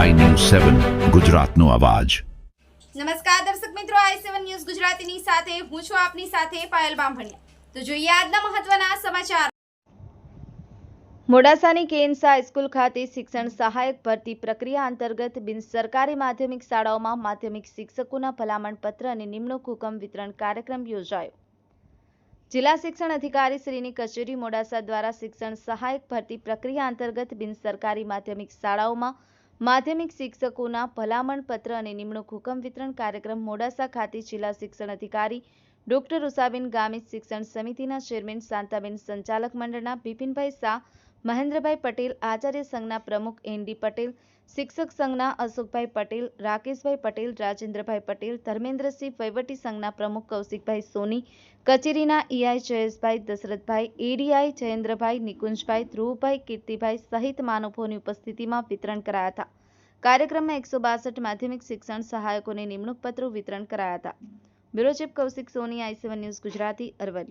સેવન ગુજરાતનો અવાજ. નમસ્કાર દર્શક મિત્રો આઈ સેવન ન્યૂઝ ગુજરાતીની સાથે હું છું આપની સાથે પાયલ બામભણિયા. તો જોઈએ આજના મહત્વના સમાચાર. મોડાસાની કેએનસા હાઈસ્કૂલ ખાતે શિક્ષણ સહાયક ભરતી પ્રક્રિયા અંતર્ગત બિન સરકારી માધ્યમિક શાળાઓમાં માધ્યમિક શિક્ષકોના ભલામણ પત્ર અને નિમણૂક હુકમ વિતરણ કાર્યક્રમ યોજાયો. જિલ્લા શિક્ષણ અધિકારી શ્રીની કચેરી મોડાસા દ્વારા શિક્ષણ સહાયક ભરતી પ્રક્રિયા અંતર્ગત બિન સરકારી માધ્યમિક શાળાઓમાં માધ્યમિક શિક્ષકોના ભલામણ પત્ર અને નિમણૂક હુકમ વિતરણ કાર્યક્રમ મોડાસા ખાતે જિલ્લા શિક્ષણ અધિકારી ડોક્ટર ઉષાબેન ગામિત શિક્ષણ સમિતિના ચેરમેન શાંતાબેન સંચાલક મંડળના બિપિનભાઈ શાહ મહેન્દ્રભાઈ પટેલ, આચાર્ય સંઘના પ્રમુખ એનડી પટેલ, શિક્ષક સંઘના અશોકભાઈ પટેલ, રાકેશભાઈ પટેલ, રાજેન્દ્રભાઈ પટેલ, ધર્મેન્દ્રસિંહ વહીવટી સંઘના પ્રમુખ કૌશિકભાઈ સોની, કચેરીના ઈઆઈ જયેશભાઈ દશરથભાઈ એડીઆઈ જયેન્દ્રભાઈ નિકુંજભાઈ, ધ્રુવભાઈ કીર્તિભાઈ સહિત મહાનુભાવોની ઉપસ્થિતિમાં વિતરણ કરાયા હતા. કાર્યક્રમમાં એકસો બાસઠ માધ્યમિક શિક્ષણ સહાયકોને નિમણૂક પત્રો વિતરણ કરાયા હતા. Bureau chief Kaushik Soni, I news Gujarati, Aravalli.